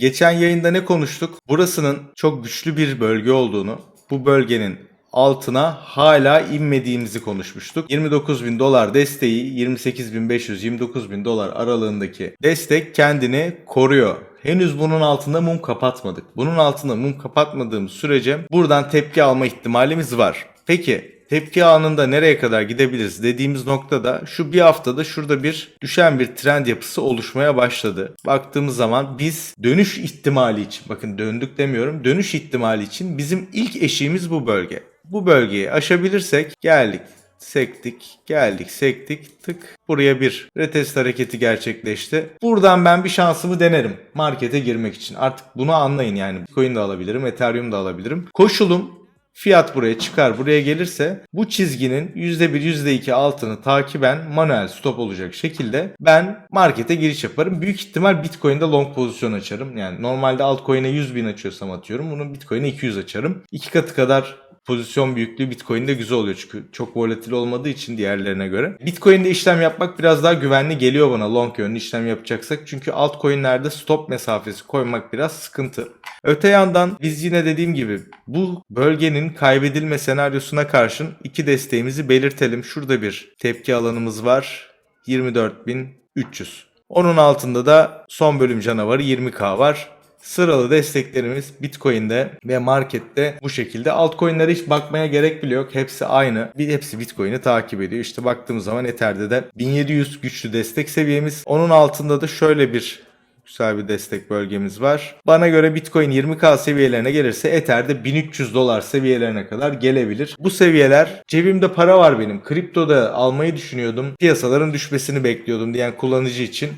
Geçen yayında ne konuştuk? Burasının çok güçlü bir bölge olduğunu, bu bölgenin altına hala inmediğimizi konuşmuştuk. 29 bin dolar desteği 28.500 29 bin dolar aralığındaki destek kendini koruyor. Henüz bunun altında mum kapatmadık. Bunun altında mum kapatmadığımız sürece buradan tepki alma ihtimalimiz var. Peki tepki anında nereye kadar gidebiliriz dediğimiz noktada şu bir haftada şurada bir düşen bir trend yapısı oluşmaya başladı. Baktığımız zaman biz dönüş ihtimali için bakın döndük demiyorum dönüş ihtimali için bizim ilk eşiğimiz bu bölge. Bu bölgeyi aşabilirsek geldik sektik, geldik, sektik, tık. Buraya bir retest hareketi gerçekleşti. Buradan ben bir şansımı denerim markete girmek için. Artık bunu anlayın yani. Bitcoin de alabilirim, Ethereum da alabilirim. Koşulum fiyat buraya çıkar buraya gelirse bu çizginin %1 %2 altını takiben manuel stop olacak şekilde ben markete giriş yaparım. Büyük ihtimal Bitcoin'de long pozisyon açarım. Yani normalde altcoin'e 100 bin açıyorsam atıyorum. Bunu Bitcoin'e 200 açarım. İki katı kadar pozisyon büyüklüğü Bitcoin'de güzel oluyor çünkü çok volatil olmadığı için diğerlerine göre. Bitcoin'de işlem yapmak biraz daha güvenli geliyor bana long yönlü işlem yapacaksak. Çünkü altcoin'lerde stop mesafesi koymak biraz sıkıntı. Öte yandan biz yine dediğim gibi bu bölgenin kaybedilme senaryosuna karşın iki desteğimizi belirtelim. Şurada bir tepki alanımız var. 24.300. Onun altında da son bölüm canavarı 20k var. Sıralı desteklerimiz Bitcoin'de ve markette bu şekilde. Altcoin'lere hiç bakmaya gerek bile yok. Hepsi aynı. Bir hepsi Bitcoin'i takip ediyor. İşte baktığımız zaman Ether'de de 1700 güçlü destek seviyemiz. Onun altında da şöyle bir güzel bir destek bölgemiz var. Bana göre Bitcoin 20k seviyelerine gelirse Ether'de 1300 dolar seviyelerine kadar gelebilir. Bu seviyeler cebimde para var benim. Kriptoda almayı düşünüyordum. Piyasaların düşmesini bekliyordum diyen kullanıcı için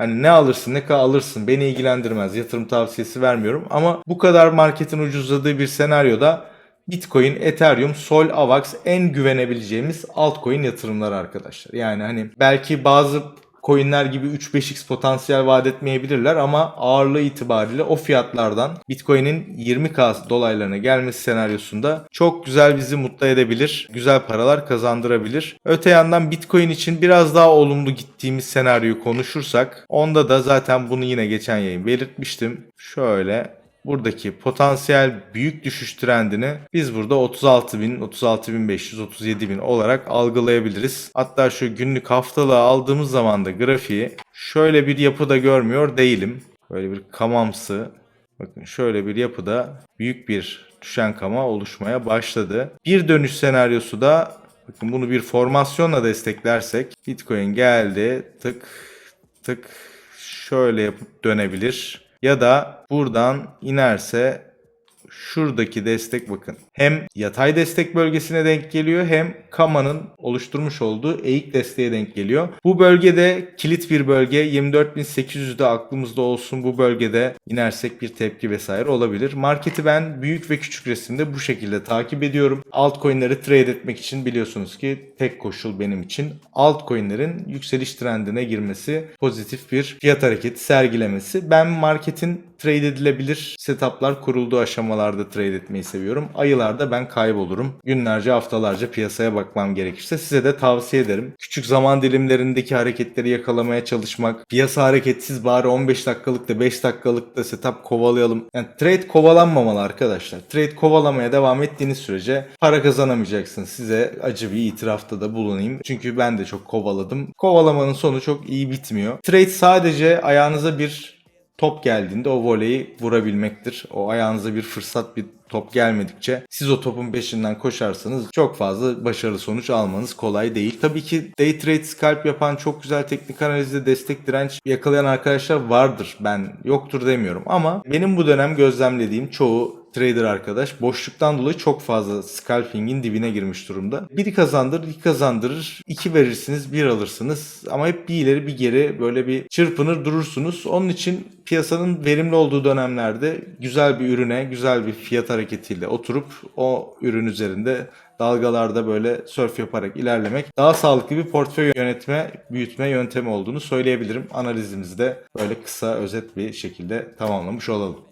Hani ne alırsın ne kadar alırsın beni ilgilendirmez. Yatırım tavsiyesi vermiyorum. Ama bu kadar marketin ucuzladığı bir senaryoda Bitcoin, Ethereum, Sol, Avax en güvenebileceğimiz altcoin yatırımlar arkadaşlar. Yani hani belki bazı coinler gibi 3-5x potansiyel vaat etmeyebilirler ama ağırlığı itibariyle o fiyatlardan Bitcoin'in 20k dolaylarına gelmesi senaryosunda çok güzel bizi mutlu edebilir. Güzel paralar kazandırabilir. Öte yandan Bitcoin için biraz daha olumlu gittiğimiz senaryoyu konuşursak onda da zaten bunu yine geçen yayın belirtmiştim. Şöyle buradaki potansiyel büyük düşüş trendini biz burada 36.000, 36.500, 37.000 olarak algılayabiliriz. Hatta şu günlük haftalığı aldığımız zaman da grafiği şöyle bir yapıda görmüyor değilim. Böyle bir kamamsı. Bakın şöyle bir yapıda büyük bir düşen kama oluşmaya başladı. Bir dönüş senaryosu da bakın bunu bir formasyonla desteklersek Bitcoin geldi tık tık şöyle yapıp dönebilir. Ya da buradan inerse şuradaki destek bakın. Hem yatay destek bölgesine denk geliyor hem Kama'nın oluşturmuş olduğu eğik desteğe denk geliyor. Bu bölgede kilit bir bölge 24.800'de aklımızda olsun bu bölgede inersek bir tepki vesaire olabilir. Marketi ben büyük ve küçük resimde bu şekilde takip ediyorum. Altcoin'leri trade etmek için biliyorsunuz ki tek koşul benim için altcoin'lerin yükseliş trendine girmesi, pozitif bir fiyat hareketi sergilemesi. Ben marketin trade edilebilir setuplar kurulduğu aşamalarda trade etmeyi seviyorum. Ayılarda ben kaybolurum. Günlerce haftalarca piyasaya bakmam gerekirse size de tavsiye ederim. Küçük zaman dilimlerindeki hareketleri yakalamaya çalışmak. Piyasa hareketsiz bari 15 dakikalık da 5 dakikalık da setup kovalayalım. Yani trade kovalanmamalı arkadaşlar. Trade kovalamaya devam ettiğiniz sürece para kazanamayacaksınız. Size acı bir itirafta da bulunayım. Çünkü ben de çok kovaladım. Kovalamanın sonu çok iyi bitmiyor. Trade sadece ayağınıza bir top geldiğinde o voleyi vurabilmektir. O ayağınıza bir fırsat bir top gelmedikçe siz o topun peşinden koşarsanız çok fazla başarılı sonuç almanız kolay değil. Tabii ki day trade scalp yapan çok güzel teknik analizde destek direnç yakalayan arkadaşlar vardır. Ben yoktur demiyorum ama benim bu dönem gözlemlediğim çoğu trader arkadaş boşluktan dolayı çok fazla scalping'in dibine girmiş durumda. Biri kazandırır, iki kazandırır, iki verirsiniz, bir alırsınız ama hep bir ileri bir geri böyle bir çırpınır durursunuz. Onun için piyasanın verimli olduğu dönemlerde güzel bir ürüne, güzel bir fiyat hareketiyle oturup o ürün üzerinde dalgalarda böyle surf yaparak ilerlemek daha sağlıklı bir portföy yönetme, büyütme yöntemi olduğunu söyleyebilirim. Analizimizi de böyle kısa özet bir şekilde tamamlamış olalım.